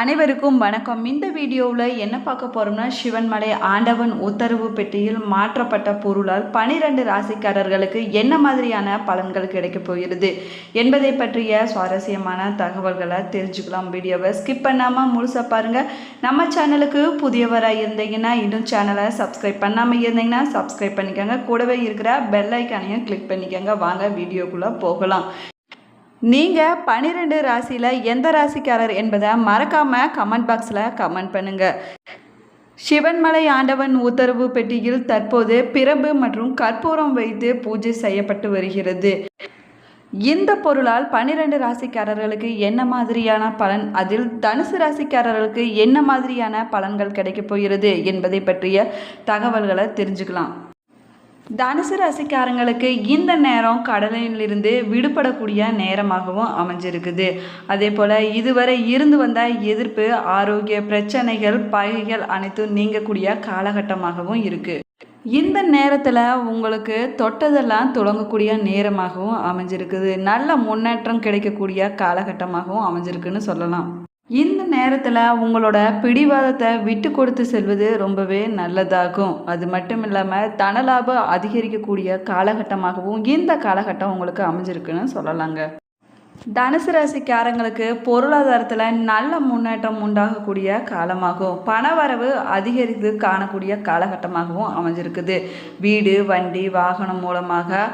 அனைவருக்கும் வணக்கம். இந்த வீடியோவில் என்ன பார்க்க போகிறோம்னா சிவன்மலை ஆண்டவன் உத்தரவு பெட்டியில் மாற்றப்பட்ட பொருளால் பனிரெண்டு ராசிக்காரர்களுக்கு என்ன மாதிரியான பலன்கள் கிடைக்கப் போகிறது என்பதை பற்றிய சுவாரஸ்யமான தகவல்களை தெரிஞ்சுக்கலாம். வீடியோவை ஸ்கிப் பண்ணாமல் முழுசாக பாருங்கள் நம்ம சேனலுக்கு புதியவராக இருந்தீங்கன்னா இன்னும் சேனலை சப்ஸ்கிரைப் பண்ணாமல் இருந்தீங்கன்னா சப்ஸ்கிரைப் பண்ணிக்கோங்க. கூடவே இருக்கிற பெல் ஐக்கானையும் கிளிக் பண்ணிக்கோங்க. வாங்க வீடியோக்குள்ளே போகலாம். நீங்கள் பன்னிரெண்டு ராசியில் எந்த ராசிக்காரர் என்பதை மறக்காமல் கமெண்ட் பாக்ஸில் கமெண்ட் பண்ணுங்கள் சிவன்மலை ஆண்டவன் உத்தரவு பெட்டியில் தற்போது பிரபு மற்றும் கற்பூரம் வைத்து பூஜை செய்யப்பட்டு வருகிறது. இந்த பொருளால் பன்னிரெண்டு ராசிக்காரர்களுக்கு என்ன மாதிரியான பலன்? அதில் தனுசு ராசிக்காரர்களுக்கு என்ன மாதிரியான பலன்கள் கிடைக்கப் போகிறது என்பதை பற்றிய தகவல்களை தெரிஞ்சுக்கலாம். தனுசு ராசிக்காரங்களுக்கு இந்த நேரம் கடலிலிருந்து விடுபடக்கூடிய நேரமாகவும் அமைஞ்சிருக்குது. அதே போல் இதுவரை இருந்து வந்த எதிர்ப்பு ஆரோக்கிய பிரச்சனைகள் பகைகள் அனைத்தும் நீங்கக்கூடிய காலகட்டமாகவும் இருக்குது இந்த நேரத்தில் உங்களுக்கு தொட்டதெல்லாம் தொடங்கக்கூடிய நேரமாகவும் அமைஞ்சிருக்குது. நல்ல முன்னேற்றம் கிடைக்கக்கூடிய காலகட்டமாகவும் அமைஞ்சிருக்குன்னு சொல்லலாம். இந்த நேரத்தில் உங்களோட பிடிவாதத்தை விட்டு கொடுத்து செல்வது ரொம்பவே நல்லதாகும். அது மட்டும் இல்லாமல் தனலாபம் அதிகரிக்கக்கூடிய காலகட்டமாகவும் இந்த காலகட்டம் உங்களுக்கு அமைஞ்சிருக்குன்னு சொல்லலாங்க. தனுசு ராசிக்காரங்களுக்கு பொருளாதாரத்தில் நல்ல முன்னேற்றம் உண்டாகக்கூடிய காலமாகும். பணவரவு அதிகரித்து காணக்கூடிய காலகட்டமாகவும் அமைஞ்சிருக்குது. வீடு வண்டி வாகனம் மூலமாக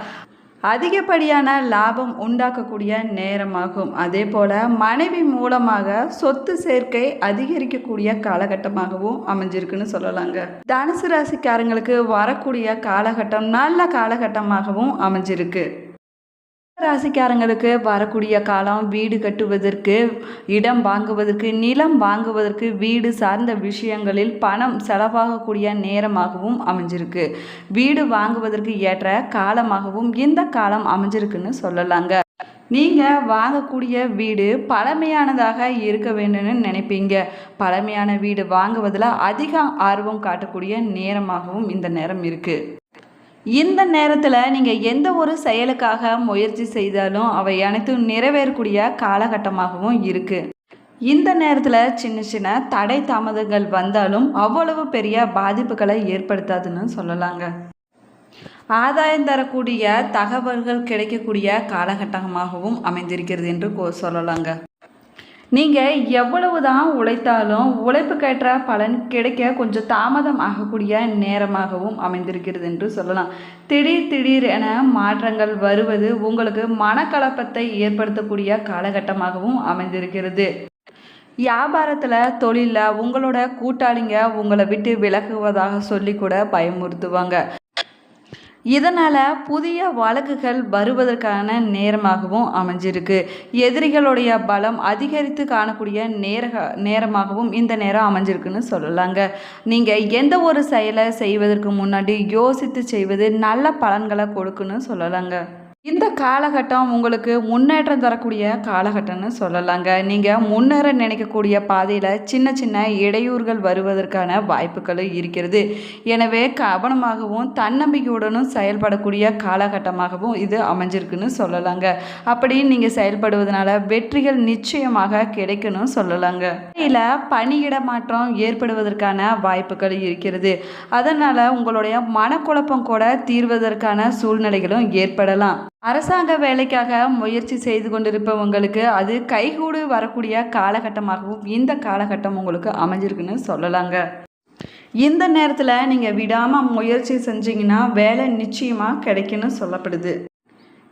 அதிகப்படியான லாபம் உண்டாக்கக்கூடிய நேரமாகும். அதே போல் மனைவி மூலமாக சொத்து சேர்க்கை அதிகரிக்கக்கூடிய காலகட்டமாகவும் அமைஞ்சிருக்குன்னு சொல்லலாங்க. தனுசு ராசிக்காரங்களுக்கு வரக்கூடிய காலகட்டம் நல்ல காலகட்டமாகவும் அமைஞ்சிருக்கு. ராசிக்காரங்களுக்கு வரக்கூடிய காலம் வீடு கட்டுவதற்கு இடம் வாங்குவதற்கு நிலம் வாங்குவதற்கு வீடு சார்ந்த விஷயங்களில் பணம் செலவாகக்கூடிய நேரமாகவும் அமைஞ்சிருக்கு. வீடு வாங்குவதற்கு ஏற்ற காலமாகவும் இந்த காலம் அமைஞ்சிருக்குன்னு சொல்லலாங்க. நீங்கள் வாங்கக்கூடிய வீடு பழமையானதாக இருக்க வேண்டும்னு நினைப்பீங்க. பழமையான வீடு வாங்குவதில் அதிக ஆர்வம் காட்டக்கூடிய நேரமாகவும் இந்த நேரம் இருக்குது இந்த நேரத்தில் நீங்கள் எந்த ஒரு செயலுக்காக முயற்சி செய்தாலும் அவை அனைத்தும் நிறைவேறக்கூடிய காலகட்டமாகவும் இருக்குது இந்த நேரத்தில் சின்ன சின்ன தடை தாமதங்கள் வந்தாலும் அவ்வளவு பெரிய பாதிப்புகளை ஏற்படுத்தாதுன்னு சொல்லலாங்க. ஆதாயம் தரக்கூடிய தகவல்கள் கிடைக்கக்கூடிய காலகட்டமாகவும் அமைந்திருக்கிறது என்று சொல்லலாங்க. நீங்கள் எவ்வளவு தான் உழைத்தாலும் உழைப்புக்கேற்ற பலன் கிடைக்க கொஞ்சம் தாமதம் ஆகக்கூடிய நேரமாகவும் அமைந்திருக்கிறது என்று சொல்லலாம். திடீர் திடீர் என மாற்றங்கள் வருவது உங்களுக்கு மனக்கலப்பத்தை ஏற்படுத்தக்கூடிய காலகட்டமாகவும் அமைந்திருக்கிறது. வியாபாரத்தில் தொழிலில் உங்களோட கூட்டாளிங்க உங்களை விட்டு விலகுவதாக சொல்லி கூட பயமுறுத்துவாங்க. இதனால் புதிய வழக்குகள் வருவதற்கான நேரமாகவும் அமைஞ்சிருக்கு. எதிரிகளுடைய பலம் அதிகரித்து காணக்கூடிய நேர நேரமாகவும் இந்த நேரம் அமைஞ்சிருக்குன்னு சொல்லலாங்க. நீங்கள் எந்த ஒரு செயலை செய்வதற்கு முன்னாடி யோசித்து செய்வது நல்ல பலன்களை கொடுக்குன்னு சொல்லலாங்க. இந்த காலகட்டம் உங்களுக்கு முன்னேற்றம் தரக்கூடிய காலகட்டம்னு சொல்லலாங்க. நீங்கள் முன்னேற நினைக்கக்கூடிய பாதையில் சின்ன சின்ன இடையூறுகள் வருவதற்கான வாய்ப்புகளும் இருக்கிறது. எனவே கவனமாகவும் தன்னம்பிக்கையுடனும் செயல்படக்கூடிய காலகட்டமாகவும் இது அமைஞ்சிருக்குன்னு சொல்லலாங்க. அப்படி நீங்கள் செயல்படுவதனால வெற்றிகள் நிச்சயமாக கிடைக்கணும் சொல்லலாங்க. இதில் பணியிட மாற்றம் ஏற்படுவதற்கான வாய்ப்புகள் இருக்கிறது. அதனால் உங்களுடைய மனக்குழப்பம் கூட தீர்வதற்கான சூழ்நிலைகளும் ஏற்படலாம். அரசாங்க வேலைக்காக முயற்சி செய்து கொண்டிருப்பவங்களுக்கு அது கைகூடு வரக்கூடிய காலகட்டமாகவும் இந்த காலகட்டம் உங்களுக்கு அமைஞ்சிருக்குன்னு சொல்லலாங்க. இந்த நேரத்தில் நீங்கள் விடாமல் முயற்சி செஞ்சீங்கன்னா வேலை நிச்சயமாக கிடைக்குன்னு சொல்லப்படுது.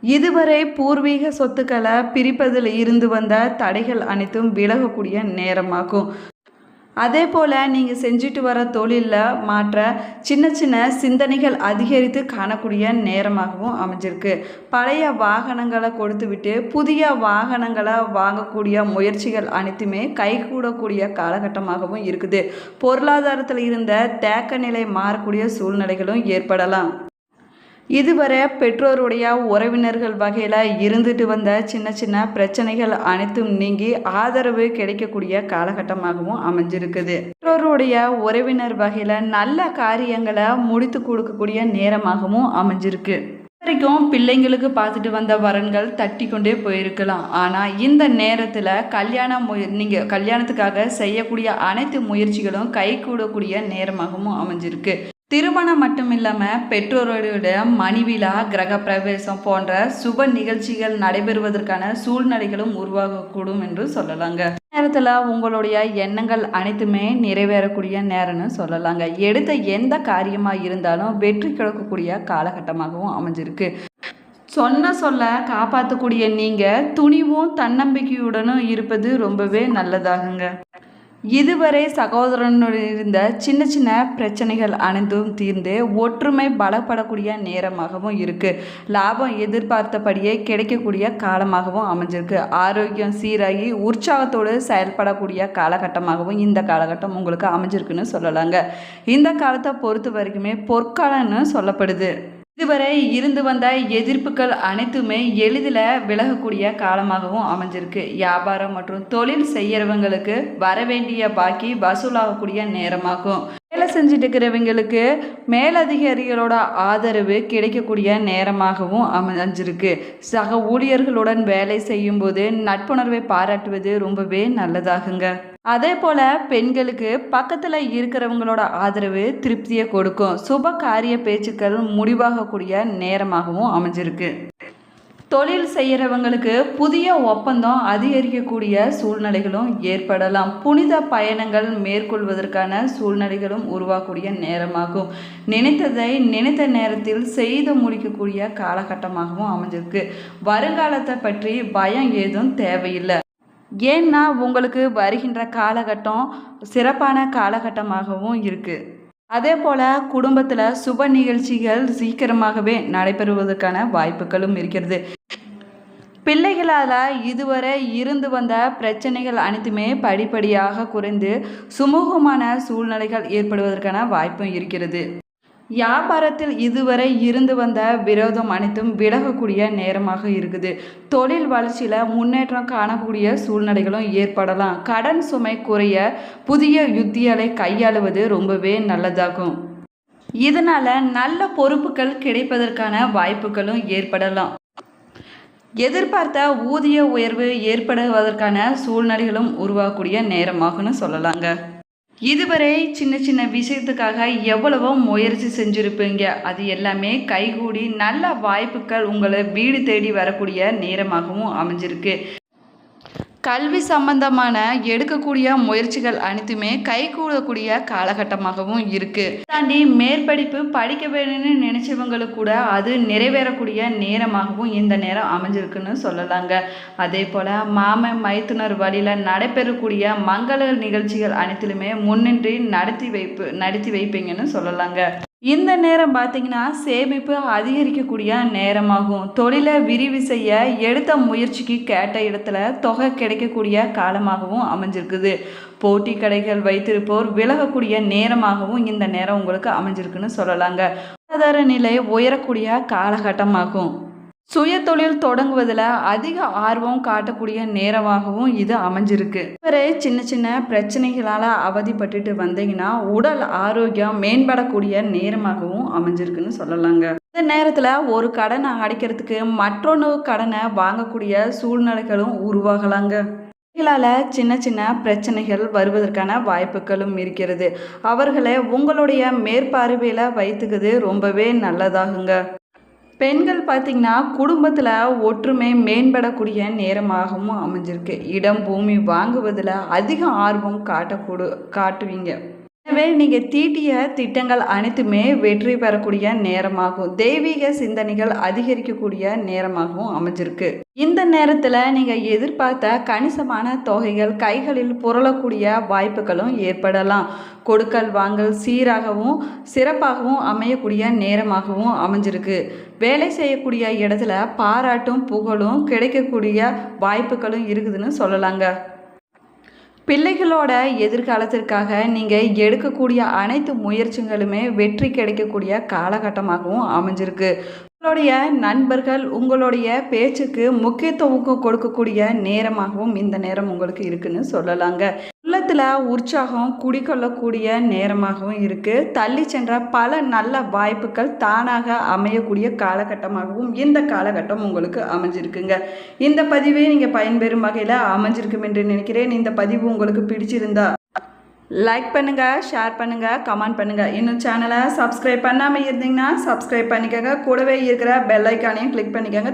இதுவரை பூர்வீக சொத்துக்களை பிரிப்பதில் இருந்து வந்த தடைகள் அனைத்தும் விலகக்கூடிய நேரமாகும். அதே போல் நீங்கள் செஞ்சுட்டு வர தொழிலில் மாற்ற சின்ன சின்ன சிந்தனைகள் அதிகரித்து காணக்கூடிய நேரமாகவும் அமைஞ்சிருக்கு. பழைய வாகனங்களை கொடுத்து விட்டு புதிய வாகனங்களை வாங்கக்கூடிய முயற்சிகள் அனைத்துமே கைகூடக்கூடிய காலகட்டமாகவும் இருக்குது. பொருளாதாரத்தில் இருந்த தேக்க நிலை மாறக்கூடிய சூழ்நிலைகளும் ஏற்படலாம். இதுவரை பெற்றோருடைய உறவினர்கள் வகையில் இருந்துட்டு வந்த சின்ன சின்ன பிரச்சனைகள் அனைத்தும் நீங்கி ஆதரவு கிடைக்கக்கூடிய காலகட்டமாகவும் அமைஞ்சிருக்குது. பெற்றோருடைய உறவினர் வகையில் நல்ல காரியங்களை முடித்து கொடுக்கக்கூடிய நேரமாகவும் அமைஞ்சிருக்கு. வரைக்கும் பிள்ளைங்களுக்கு பார்த்துட்டு வந்த வரன்கள் தட்டி கொண்டே போயிருக்கலாம். ஆனால் இந்த நேரத்தில் கல்யாணம் முய நீங்கள் கல்யாணத்துக்காக செய்யக்கூடிய அனைத்து முயற்சிகளும் கை கூடக்கூடிய நேரமாகவும் அமைஞ்சிருக்கு. திருமணம் மட்டும் இல்லாமல் பெற்றோரோட மணிவிழா கிரக பிரவேசம் போன்ற சுப நிகழ்ச்சிகள் நடைபெறுவதற்கான சூழ்நிலைகளும் உருவாகக்கூடும் என்று சொல்லலாங்க. நேரத்தில் உங்களுடைய எண்ணங்கள் அனைத்துமே நிறைவேறக்கூடிய நேரம்னு சொல்லலாங்க. எடுத்த எந்த காரியமாக இருந்தாலும் வெற்றி கிடக்கக்கூடிய காலகட்டமாகவும் அமைஞ்சிருக்கு. சொன்ன சொல்ல காப்பாற்றக்கூடிய நீங்கள் துணிவும் தன்னம்பிக்கையுடனும் இருப்பது ரொம்பவே நல்லதாகுங்க. இதுவரை சகோதரனுடன் இருந்த சின்ன சின்ன பிரச்சனைகள் அனைத்தும் தீர்ந்து ஒற்றுமை பலப்படக்கூடிய நேரமாகவும் இருக்குது லாபம் எதிர்பார்த்தபடியே கிடைக்கக்கூடிய காலமாகவும் அமைஞ்சிருக்கு. ஆரோக்கியம் சீராகி உற்சாகத்தோடு செயல்படக்கூடிய காலகட்டமாகவும் இந்த காலகட்டம் உங்களுக்கு அமைஞ்சிருக்குன்னு சொல்லலாங்க. இந்த காலத்தை பொறுத்த வரைக்குமே பொற்காலம்னு சொல்லப்படுது. இதுவரை இருந்து வந்த எதிர்ப்புகள் அனைத்துமே எளிதில் விலகக்கூடிய காலமாகவும் அமைஞ்சிருக்கு. வியாபாரம் மற்றும் தொழில் செய்கிறவங்களுக்கு வரவேண்டிய பாக்கி வசூலாகக்கூடிய நேரமாகும். செஞ்சுட்டு இருக்கிறவங்களுக்கு மேலதிகாரிகளோட ஆதரவு கிடைக்கக்கூடிய நேரமாகவும் அமைஞ்சிருக்கு. சக ஊழியர்களுடன் வேலை செய்யும்போது நட்புணர்வை பாராட்டுவது ரொம்பவே நல்லதாகுங்க. அதே போல் பெண்களுக்கு பக்கத்தில் இருக்கிறவங்களோட ஆதரவு திருப்தியை கொடுக்கும். சுப காரிய பேச்சுக்கள் முடிவாகக்கூடிய நேரமாகவும் அமைஞ்சிருக்கு. தொழில் செய்கிறவங்களுக்கு புதிய ஒப்பந்தம் அதிகரிக்கக்கூடிய சூழ்நிலைகளும் ஏற்படலாம். புனித பயணங்கள் மேற்கொள்வதற்கான சூழ்நிலைகளும் உருவாகக்கூடிய நேரமாகும். நினைத்ததை நினைத்த நேரத்தில் செய்து முடிக்கக்கூடிய காலகட்டமாகவும் அமைஞ்சிருக்கு. வருங்காலத்தை பற்றி பயம் ஏதும் தேவையில்லை. ஏன்னா உங்களுக்கு வருகின்ற காலகட்டம் சிறப்பான காலகட்டமாகவும் இருக்குது அதே போல் குடும்பத்தில் சுப நிகழ்ச்சிகள் சீக்கிரமாகவே நடைபெறுவதற்கான வாய்ப்புகளும் இருக்கிறது. பிள்ளைகளால் இதுவரை இருந்து வந்த பிரச்சனைகள் அனைத்துமே படிப்படியாக குறைந்து சுமூகமான சூழ்நிலைகள் ஏற்படுவதற்கான வாய்ப்பும் இருக்கிறது. வியாபாரத்தில் இதுவரை இருந்து வந்த விரோதம் அனைத்தும் விலகக்கூடிய நேரமாக இருக்குது. தொழில் வளர்ச்சியில் முன்னேற்றம் காணக்கூடிய சூழ்நிலைகளும் ஏற்படலாம். கடன் சுமை குறைய புதிய யுத்திகளை கையாளுவது ரொம்பவே நல்லதாகும். இதனால் நல்ல பொறுப்புகள் கிடைப்பதற்கான வாய்ப்புகளும் ஏற்படலாம். எதிர்பார்த்த ஊதிய உயர்வு ஏற்படுவதற்கான சூழ்நிலைகளும் உருவாகக்கூடிய நேரமாகனு சொல்லலாங்க. இதுவரை சின்ன சின்ன விஷயத்துக்காக எவ்வளவோ முயற்சி செஞ்சுருப்பீங்க. அது எல்லாமே கைகூடி நல்ல வாய்ப்புகள் உங்களை வீடு தேடி வரக்கூடிய நேரமாகவும் அமைஞ்சிருக்கு. கல்வி சம்பந்தமான எடுக்கக்கூடிய முயற்சிகள் அனைத்துமே கைகூடக்கூடிய காலகட்டமாகவும் இருக்கு. தாண்டி மேற்படிப்பு படிக்க வேணும்னு நினைச்சவங்களுக்கு கூட அது நிறைவேறக்கூடிய நேரமாகவும் இந்த நேரம் அமைஞ்சிருக்குன்னு சொல்லலாங்க. அதே போல மாமன் மைத்துனர் வழியில் நடைபெறக்கூடிய மங்கள நிகழ்ச்சிகள் அனைத்திலுமே முன்னின்றி நடத்தி வைப்பு நடத்தி வைப்பீங்கன்னு சொல்லலாங்க. இந்த நேரம் பார்த்தீங்கன்னா சேமிப்பு அதிகரிக்கக்கூடிய நேரமாகும். தொழிலை விரிவு செய்ய எடுத்த முயற்சிக்கு கேட்ட இடத்துல தொகை கிடைக்கக்கூடிய காலமாகவும் அமைஞ்சிருக்குது. போட்டி கடைகள் வைத்திருப்போர் விலகக்கூடிய நேரமாகவும் இந்த நேரம் உங்களுக்கு அமைஞ்சிருக்குன்னு சொல்லலாங்க. பொருளாதார நிலை உயரக்கூடிய காலகட்டமாகும். சுய தொழில் தொடங்குவதில் அதிக ஆர்வம் காட்டக்கூடிய நேரமாகவும் இது அமைஞ்சிருக்கு. இவரே சின்ன சின்ன பிரச்சனைகளால் அவதிப்பட்டுட்டு வந்தீங்கன்னா உடல் ஆரோக்கியம் மேம்படக்கூடிய நேரமாகவும் அமைஞ்சிருக்குன்னு சொல்லலாங்க. இந்த நேரத்தில் ஒரு கடனை அடைக்கிறதுக்கு மற்றொன்று கடனை வாங்கக்கூடிய சூழ்நிலைகளும் உருவாகலாங்க. இவங்களால் சின்ன சின்ன பிரச்சனைகள் வருவதற்கான வாய்ப்புகளும் இருக்கிறது. அவர்களை உங்களுடைய மேற்பார்வையில் வைத்துக்கிறது ரொம்பவே நல்லதாகுங்க. பெண்கள் பார்த்திங்கன்னா குடும்பத்தில் ஒற்றுமை மேம்படக்கூடிய நேரமாகவும் அமைஞ்சிருக்கு. இடம் பூமி வாங்குவதில் அதிக ஆர்வம் காட்டக்கூடு காட்டுவீங்க. எனவே நீங்கள் தீட்டிய திட்டங்கள் அனைத்துமே வெற்றி பெறக்கூடிய நேரமாகும். தெய்வீக சிந்தனைகள் அதிகரிக்கக்கூடிய நேரமாகவும் அமைஞ்சிருக்கு. இந்த நேரத்தில் நீங்கள் எதிர்பார்த்த கணிசமான தொகைகள் கைகளில் புரளக்கூடிய வாய்ப்புகளும் ஏற்படலாம். கொடுக்கல் வாங்கல் சீராகவும் சிறப்பாகவும் அமையக்கூடிய நேரமாகவும் அமைஞ்சிருக்கு. வேலை செய்யக்கூடிய இடத்துல பாராட்டும் புகழும் கிடைக்கக்கூடிய வாய்ப்புகளும் இருக்குதுன்னு சொல்லலாங்க. பிள்ளைகளோட எதிர்காலத்திற்காக நீங்கள் எடுக்கக்கூடிய அனைத்து முயற்சிகளுமே வெற்றி கிடைக்கக்கூடிய காலகட்டமாகவும் அமைஞ்சிருக்கு. உங்களுடைய நண்பர்கள் உங்களுடைய பேச்சுக்கு முக்கியத்துவம் கொடுக்கக்கூடிய நேரமாகவும் இந்த நேரம் உங்களுக்கு இருக்குன்னு சொல்லலாங்க. உள்ளத்தில் உற்சாகம் குடிக்கொள்ளக்கூடிய நேரமாகவும் இருக்குது தள்ளி சென்ற பல நல்ல வாய்ப்புகள் தானாக அமையக்கூடிய காலகட்டமாகவும் இந்த காலகட்டம் உங்களுக்கு அமைஞ்சிருக்குங்க. இந்த பதிவை நீங்கள் பயன்பெறும் வகையில் அமைஞ்சிருக்கும் என்று நினைக்கிறேன். இந்த பதிவு உங்களுக்கு பிடிச்சிருந்தா லைக் பண்ணுங்கள் ஷேர் பண்ணுங்கள் கமெண்ட் பண்ணுங்கள் இன்னும் சேனலை சப்ஸ்கிரைப் பண்ணாமல் இருந்தீங்கன்னா சப்ஸ்கிரைப் பண்ணிக்கோங்க. கூடவே இருக்கிற பெல் ஐக்கானையும் கிளிக் பண்ணிக்கோங்க.